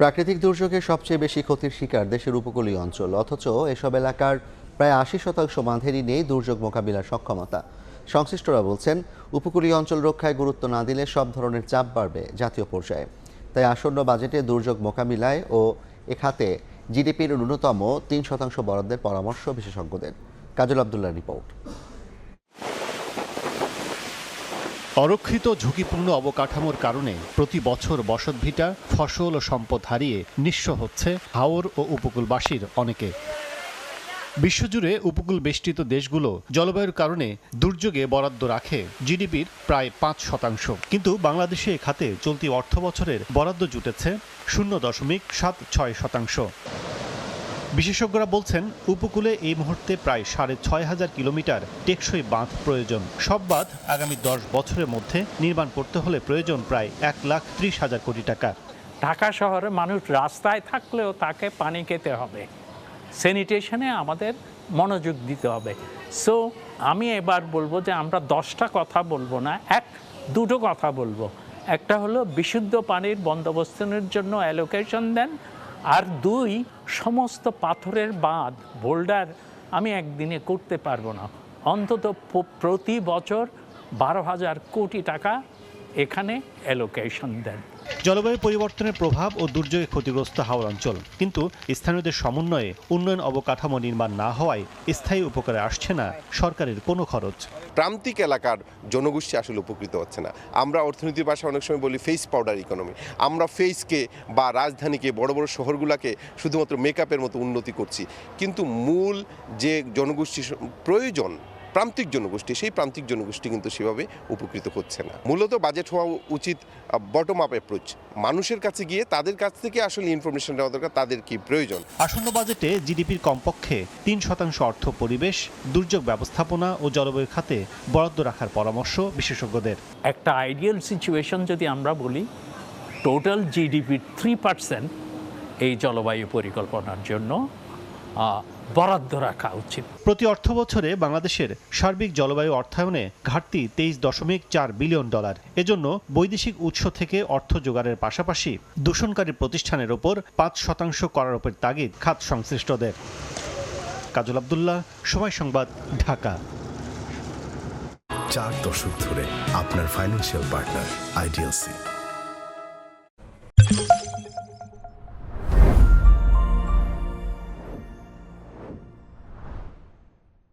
প্রাকৃতিক দুর্যোগে সবচেয়ে বেশি ক্ষতির শিকার দেশের উপকূলীয় অঞ্চল, অথচ এসব এলাকার প্রায় আশি শতাংশ বাঁধেরই নেই দুর্যোগ মোকাবিলার সক্ষমতা। সংশ্লিষ্টরা বলছেন, উপকূলীয় অঞ্চল রক্ষায় গুরুত্ব না দিলে সব ধরনের চাপ বাড়বে জাতীয় পর্যায়ে। তাই আসন্ন বাজেটে দুর্যোগ মোকাবিলায় ও এ খাতে জিডিপির ন্যূনতম তিন শতাংশ বরাদ্দের পরামর্শ বিশেষজ্ঞদের। কাজল আবদুল্লাহ রিপোর্ট। অরক্ষিত ঝুঁকিপূর্ণ অবকাঠামোর কারণে প্রতি বছর বসতভিটা ফসল ও সম্পদ হারিয়ে নিঃস্ব হচ্ছে হাওর ও উপকূলবাসীর অনেকে। বিশ্বজুড়ে উপকূল বেষ্টিত দেশগুলো জলবায়ুর কারণে দুর্যোগে বরাদ্দ রাখে জিডিপির প্রায় পাঁচ শতাংশ। কিন্তু বাংলাদেশে খাতে চলতি অর্থ বছরের বরাদ্দ জুটেছে শূন্য দশমিক সাত ছয় শতাংশ। বিশেষজ্ঞরা বলছেন, উপকূলে এই মুহূর্তে প্রায় সাড়ে ছয় হাজার কিলোমিটার টেকসই বাঁধ প্রয়োজন। সব বাঁধ আগামী দশ বছরের মধ্যে নির্মাণ করতে হলে প্রয়োজন প্রায় এক লাখ ত্রিশ হাজার কোটি টাকা। ঢাকা শহরে মানুষ রাস্তায় থাকলেও তাকে পানি খেতে হবে। স্যানিটেশনে আমাদের মনোযোগ দিতে হবে। সো আমি এবার বলব যে আমরা দশটা কথা বলব না, এক, দুটো কথা বলব। একটা হলো বিশুদ্ধ পানির বন্দোবস্তের জন্য অ্যালোকেশন দেন আর দুই, সমস্ত পাথরের বাঁধ, বোল্ডার আমি একদিনে করতে পারব না। অন্তত প্রতি বছর বারো হাজার কোটি টাকা এখানে অ্যালোকেশন দেন। জলবায়ু পরিবর্তনের প্রভাব ও দুর্যোগে ক্ষতিগ্রস্ত হাওর অঞ্চল। কিন্তু স্থানীয়দের সমন্বয়ে উন্নয়ন অবকাঠামো নির্মাণ না হওয়ায় স্থায়ী উপকারে আসছে না সরকারের কোনো খরচ। প্রান্তিক এলাকার জনগোষ্ঠী আসলে উপকৃত হচ্ছে না। আমরা অর্থনীতির ভাষায় অনেক সময় বলি ফেস পাউডার ইকোনমি আমরা ফেসকে বা রাজধানীকে, বড় বড় শহরগুলোকে শুধুমাত্র মেকআপের মতো উন্নতি করছি। কিন্তু মূল যে জনগোষ্ঠী প্রয়োজন প্রান্তিক জনগোষ্ঠী সেই প্রান্তিক জনগোষ্ঠী কিন্তু সেভাবে উপকৃত হচ্ছে না। মূলত বাজেট হওয়া উচিত বটম আপ অ্যাপ্রোচ মানুষের কাছে গিয়ে তাদের কাছ থেকে আসলে ইনফরমেশন নেওয়া দরকার তাদের কি প্রয়োজন? আসন্ন বাজেটে জিডিপির কমপক্ষে তিন শতাংশ অর্থ পরিবেশ দুর্যোগ ব্যবস্থাপনা ও জলবায়ু খাতে বরাদ্দ রাখার পরামর্শ বিশেষজ্ঞদের। একটা আইডিয়াল সিচুয়েশন যদি আমরা বলি টোটাল জিডিপির থ্রি পার্সেন্ট এই জলবায়ু পরিকল্পনার জন্য বরাদ্দ রাখা উচিত। প্রতি অর্থ বছরে বাংলাদেশের সার্বিক জলবায়ু অর্থায়নে ঘাটতি তেইশ দশমিক চার বিলিয়ন ডলার। এজন্য বৈদেশিক উৎস থেকে অর্থ জোগাড়ের পাশাপাশি দূষণকারী প্রতিষ্ঠানের ওপর পাঁচ শতাংশ করার ওপর তাগিদ খাত সংশ্লিষ্টদের। কাজল আবদুল্লাহ সময় সংবাদ ঢাকা। চার দশক ধরে আপনার ফাইন্যান্সিয়াল পার্টনার আইডিএলসি